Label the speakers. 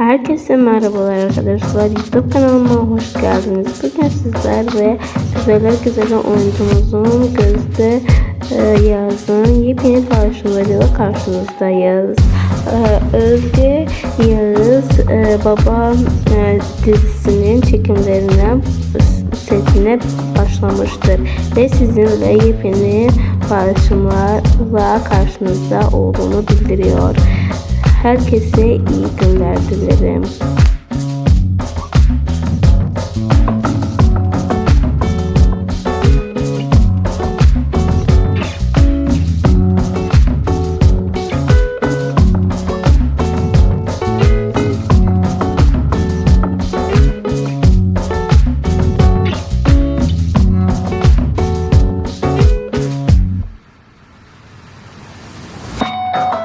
Speaker 1: Herkese merhabalar arkadaşlar. YouTube kanalıma hoş geldiniz. Bugün sizler ve güzeller güzel oyuncumuzun Gözde e, Yağız'ın yepyeni paylaşımlarıyla karşınızdayız. E, Özge Yağız e, Baba e, dizisinin çekimlerine setine başlamıştır ve sizinle yepyeni paylaşımlarla karşınızda olduğunu bildiriyor. herkese iyi günler dilerim. you